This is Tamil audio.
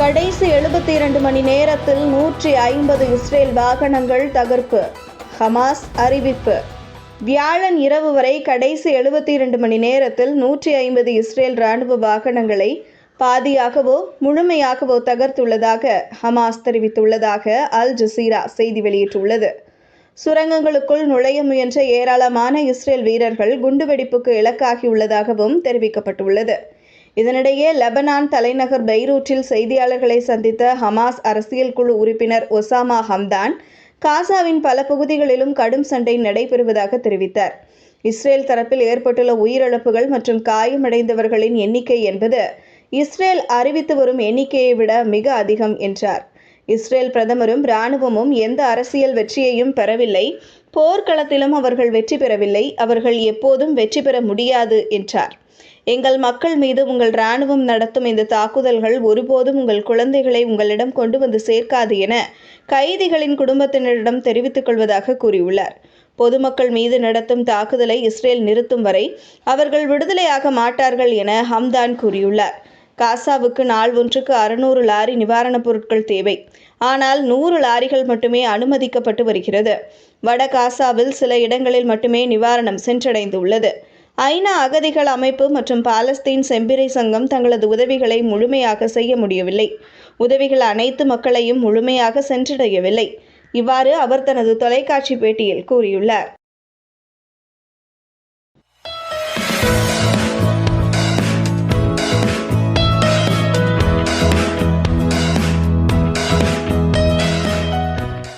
கடைசி எழுபத்தி இரண்டு மணி நேரத்தில் நூற்றி ஐம்பது இஸ்ரேல் வாகனங்கள் தகர்ப்பு. ஹமாஸ் அறிவிப்பு. வியாழன் இரவு வரை கடைசி எழுபத்தி இரண்டு மணி நேரத்தில் நூற்றி ஐம்பது இஸ்ரேல் ராணுவ வாகனங்களை பாதியாகவோ முழுமையாகவோ தகர்த்துள்ளதாக ஹமாஸ் தெரிவித்துள்ளதாக அல் ஜசீரா செய்தி வெளியிட்டுள்ளது. சுரங்கங்களுக்குள் நுழைய முயன்ற ஏராளமான இஸ்ரேல் வீரர்கள் குண்டுவெடிப்புக்கு இலக்காகியுள்ளதாகவும் தெரிவிக்கப்பட்டுள்ளது. இதனிடையே லெபனான் தலைநகர் பெய்ரூட்டில் செய்தியாளர்களை சந்தித்த ஹமாஸ் அரசியல் குழு உறுப்பினர் ஒசாமா ஹம்தான் காசாவின் பல பகுதிகளிலும் கடும் சண்டை நடைபெறுவதாக தெரிவித்தார். இஸ்ரேல் தரப்பில் ஏற்பட்டுள்ள உயிரிழப்புகள் மற்றும் காயமடைந்தவர்களின் எண்ணிக்கை என்பது இஸ்ரேல் அறிவித்து வரும் எண்ணிக்கையை விட மிக அதிகம் என்றார். இஸ்ரேல் பிரதமரும் இராணுவமும் எந்த அரசியல் வெற்றியையும் பெறவில்லை. போர்க்களத்திலும் அவர்கள் வெற்றி பெறவில்லை. அவர்கள் எப்போதும் வெற்றி பெற முடியாது என்றார். எங்கள் மக்கள் மீது உங்கள் இராணுவம் நடத்தும் இந்த தாக்குதல்கள் ஒருபோதும் உங்கள் குழந்தைகளை உங்களிடம் கொண்டு வந்து சேர்க்காது என கைதிகளின் குடும்பத்தினரிடம் தெரிவித்துக் கொள்வதாக கூறியுள்ளார். பொதுமக்கள் மீது நடத்தும் தாக்குதலை இஸ்ரேல் நிறுத்தும் வரை அவர்கள் விடுதலையாக மாட்டார்கள் என ஹம்தான் கூறியுள்ளார். காசாவுக்கு நாள் ஒன்றுக்கு அறுநூறு லாரி நிவாரணப் பொருட்கள் தேவை. ஆனால் நூறு லாரிகள் மட்டுமே அனுமதிக்கப்பட்டு வருகிறது. வட காசாவில் சில இடங்களில் மட்டுமே நிவாரணம் சென்றடைந்துள்ளது. ஐநா அகதிகள் அமைப்பு மற்றும் பாலஸ்தீன் செம்பிறை சங்கம் தங்களது உதவிகளை முழுமையாக செய்ய முடியவில்லை. உதவிகள் அனைத்து மக்களையும் முழுமையாக சென்றடையவில்லை. இவ்வாறு அவர் தனது தொலைக்காட்சி பேட்டியில் கூறியுள்ளார்.